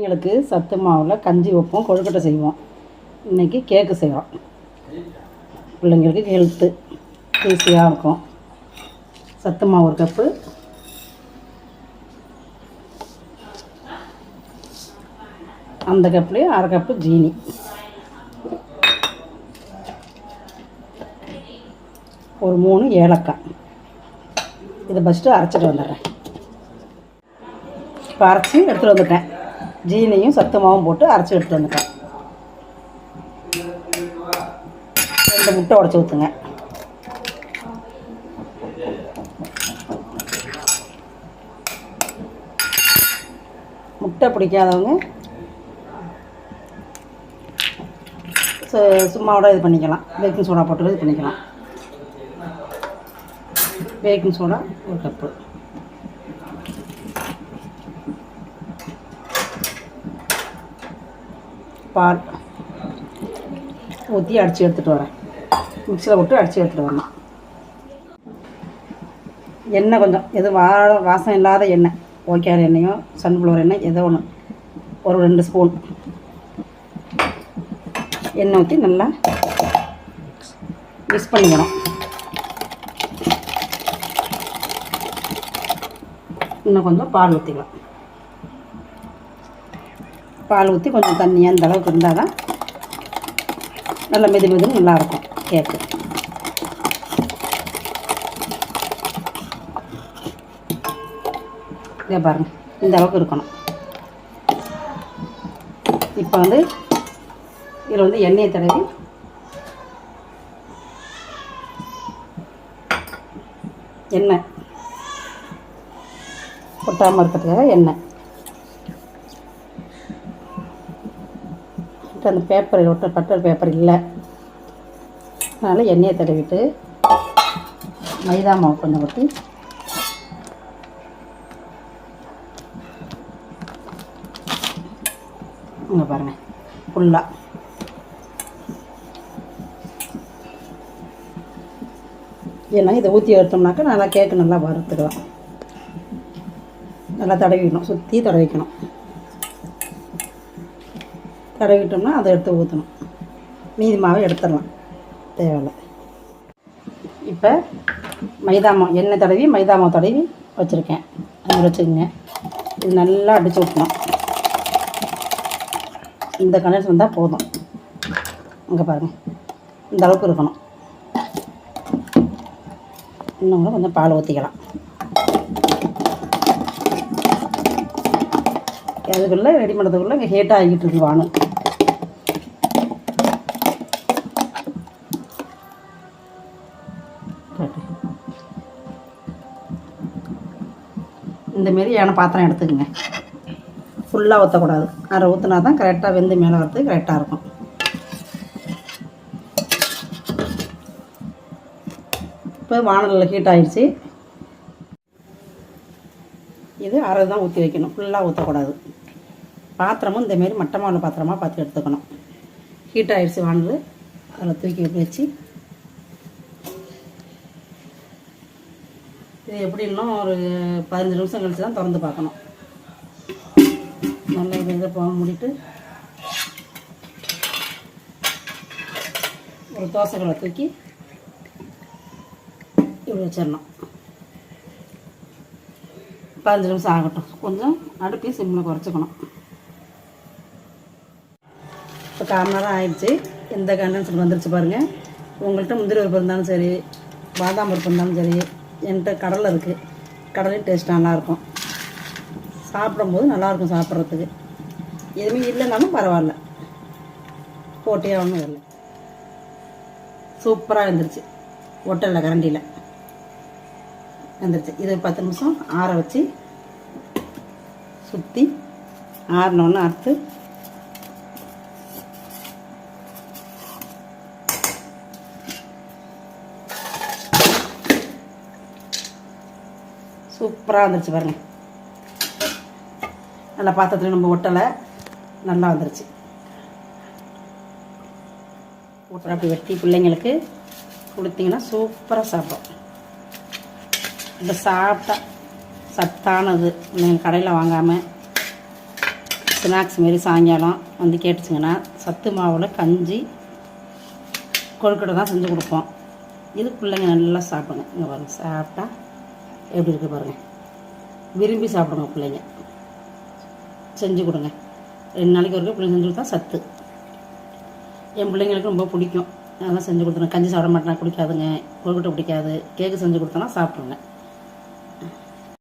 பிள்ளைங்களுக்கு சத்து மாவில் கஞ்சி வைப்போம் கொழுக்கட்டை செய்வோம். இன்றைக்கி கேக்கு செய்கிறோம் பிள்ளைங்களுக்கு ஹெல்த்து ஈஸியாக இருக்கும். சத்து மாவு ஒரு கப்பு அந்த கப்லேயே அரை கப்பு ஜீனி. ஒரு மூணு ஏலக்காய். இதை ஃபஸ்ட்டு அரைச்சிட்டு வந்துடுறேன். இப்போ அரைச்சி எடுத்துகிட்டு வந்துட்டேன். ஜீனியும் சத்து மாவும் போட்டு அரைச்சி எடுத்து வந்துட்டேன். ரெண்டு முட்டை உடச்சி ஊற்றுங்க முட்டை பிடிக்காதவங்க சும்மாவோட இது பண்ணிக்கலாம். பேக்கிங் சோடா போட்டு இது பண்ணிக்கலாம். பேக்கிங் சோடா ஒரு கப்பு. பால் ஊற்றி அடித்து எடுத்துகிட்டு வரேன். மிக்சியில் போட்டு அடித்து எடுத்துகிட்டு வரணும். எண்ணெய் கொஞ்சம் எது வா வாசம் இல்லாத எண்ணெய் ஓகேஆர் எண்ணெயோ சன்ஃப்ளவர் எண்ணெய் ஏதோ ஒன்று ஒரு ரெண்டு ஸ்பூன். எண்ணெய் ஊற்றி நல்லா மிக்ஸ் பண்ணிக்கணும். இன்னும் கொஞ்சம் பால் ஊற்றிக்கலாம் பால் ஊற்றி கொஞ்சம் தண்ணியாக அந்த அளவுக்கு இருந்தால் தான் நல்ல மெது மெதுன்னு நல்லாயிருக்கும். கேக்கு. இதே பாருங்கள் இந்த அளவுக்கு இருக்கணும். இப்போ வந்து இதில் வந்து எண்ணெயை தடவி எண்ணெய். கொட்டாமல் இருக்கிறதுக்காக எண்ணெய். அந்த பேப்பர் ஒட்ட பட்டர் பேப்பர் இல்லை. அதனால் எண்ணெயை தடவிட்டு மைதா மாவு கொஞ்சம் ஊற்றி இங்கே பாருங்கள் ஃபுல்லாக ஏன்னா இதை ஊற்றி எடுத்தோம்னாக்கா நல்லா கேக்கு நல்லா வறுத்துடுவேன். நல்லா தடவிக்கணும் சுற்றி தடவிக்கணும். தடவிட்டோம்னா அதை எடுத்து ஊற்றணும் மீதி மாவை எடுத்துடலாம். தேவையில்லை. இப்போ மைதா மாவு எண்ணெய் தடவி மைதா மாவு தடவி வச்சுருக்கேன். அது வச்சுக்கோங்க. இது நல்லா அடித்து ஊற்றணும் இந்த கணக்கு வந்தால் போதும். இங்கே பாருங்கள் இந்த அளவுக்கு இருக்கணும். இன்னும் கூட கொஞ்சம் பால் ஊற்றிக்கலாம் அதுக்குள்ளே ரெடி பண்ணுறதுக்குள்ளே இங்கே ஹேட்டாக ஆகிட்டு இருக்கு வாணும் இந்தமாரி ஏன பாத்திரம் எடுத்துக்கோங்க. ஃபுல்லாக ஊற்றக்கூடாது அரை ஊற்றினா தான் கரெக்டாக வெந்து மேலே வரது கரெக்டாக இருக்கும். இப்போ வானலில் ஹீட் ஆகிடுச்சு இது அரை தான் ஊற்றி வைக்கணும். ஃபுல்லாக ஊற்றக்கூடாது பாத்திரமும் இந்தமாரி மட்டமான பாத்திரமாக பார்த்து எடுத்துக்கணும். ஹீட் ஆகிடுச்சு வானல். அதில் தூக்கி வச்சு இது எப்படி ஒரு பதினஞ்சு நிமிஷம் கழிச்சு தான் திறந்து பார்க்கணும். நல்லா இதை இதை போக மூடிட்டு ஒரு தோசைகளை தூக்கி இப்படி வச்சிடணும். பதினஞ்சு நிமிஷம் ஆகட்டும். கொஞ்சம் அடுப்பையும் சிம்மில் குறைச்சிக்கணும். இப்போ கால் நேரம் ஆயிடுச்சு. எந்த கண்டன்சர் வந்துருச்சு பாருங்கள் உங்கள்கிட்ட முந்திரி பருப்பு இருந்தாலும் சரி பாதாம் பருப்பு இருந்தாலும் சரி என்கிட்ட கடலை இருக்குது கடலையும் டேஸ்ட் நல்லாயிருக்கும். சாப்பிடும்போது நல்லாயிருக்கும் சாப்பிட்றதுக்கு. எதுவுமே இல்லைனாலும் பரவாயில்ல. போட்டே ஒன்றும் இல்லை. சூப்பராக இருந்துருச்சு ஒட்டலில் கரண்டியில். வந்துருச்சு. இது பத்து நிமிஷம் ஆற வச்சு சுற்றி ஆறினோன்னு அறுத்து சூப்பராக வந்துருச்சு பாருங்க. நல்லா பாத்திரத்தில் நம்ம ஒட்டலை. நல்லா வந்துருச்சு. ஒட்டலை அப்படி வெட்டி பிள்ளைங்களுக்கு கொடுத்தீங்கன்னா சூப்பராக சாப்பிடும். இப்போ சாப்பிட்டா சத்தானது. நீங்கள் கடையில் வாங்காமல் ஸ்நாக்ஸ் மாரி சாயங்காலம் வந்து கேட்டுச்சிங்கன்னா சத்து மாவில் கஞ்சி கொழுக்கட்டை தான் செஞ்சு கொடுப்போம். இது பிள்ளைங்க நல்லா சாப்பிடுங்க இங்கே பாருங்கள் சாப்பிட்டா எப்படி இருக்குது பாருங்கள் விரும்பி சாப்பிடுங்க பிள்ளைங்க. செஞ்சு கொடுங்க. ரெண்டு நாளைக்கு வரைக்கும் பிள்ளைங்க செஞ்சு கொடுத்தா சத்து. என் பிள்ளைங்களுக்கு ரொம்ப பிடிக்கும். அதெல்லாம் செஞ்சு கொடுத்துருங்க கஞ்சி சாப்பிட மாட்டேன் குடிக்காதுங்க. கொழுக்கட்டை பிடிக்காது. கேக்கு செஞ்சு கொடுத்தோன்னா சாப்பிட்ருங்க.